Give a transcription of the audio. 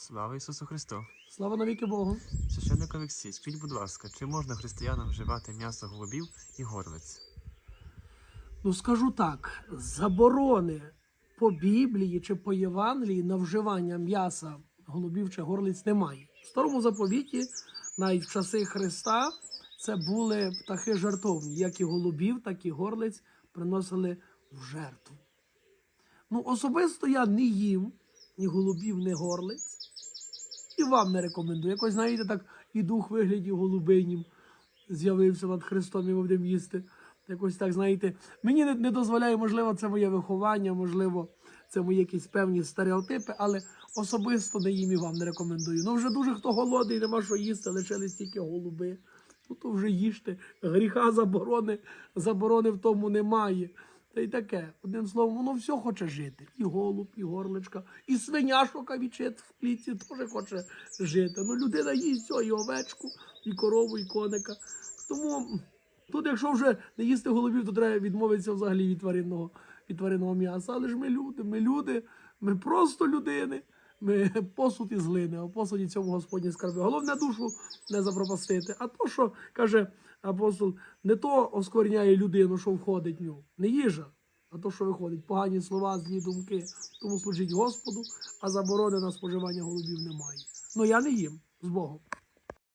Слава Ісусу Христу! Слава навіки Богу. Священник Олексій, скажіть, будь ласка, чи можна християнам вживати м'ясо голубів і горлиць? Ну скажу так: заборони по Біблії чи по Євангелії на вживання м'яса голубів чи горлиць немає. В старому заповіті, навіть в часи Христа, це були птахи жертовні, як і голубів, так і горлиць приносили в жертву. Ну, особисто я не їм ні голубів, ні горлиць. І вам не рекомендую. Якось, знаєте, так і дух вигляді голубинім з'явився над Христом, і будемо їсти. Якось так, знаєте, мені не, не дозволяє, можливо, це моє виховання, можливо, це мої якісь певні стереотипи, але особисто не їм і вам не рекомендую. Ну, вже дуже хто голодний, нема що їсти, лишились тільки голуби. Ну, то вже їжте. Гріха заборони, заборони в тому немає. Та й таке. Одним словом, воно все хоче жити. І голуб, і горличка, і свиня, що кавічить в клітці, теж хоче жити. Ну, людина їсть все, і овечку, і корову, і коника. Тому тут, якщо вже не їсти голубів, то треба відмовитися взагалі від тваринного, від тваринного м'яса. Але ж ми люди, ми люди, ми просто людини. Ми посуд із глини, а посуді цьому Господні скарби. Головне душу не запропастити. А то, що каже апостол, не то оскверняє людину, що входить в нього, не їжа, а то, що виходить, погані слова, злі думки. Тому служить Господу, а заборони на споживання голубів немає. Ну я не їм з Богом.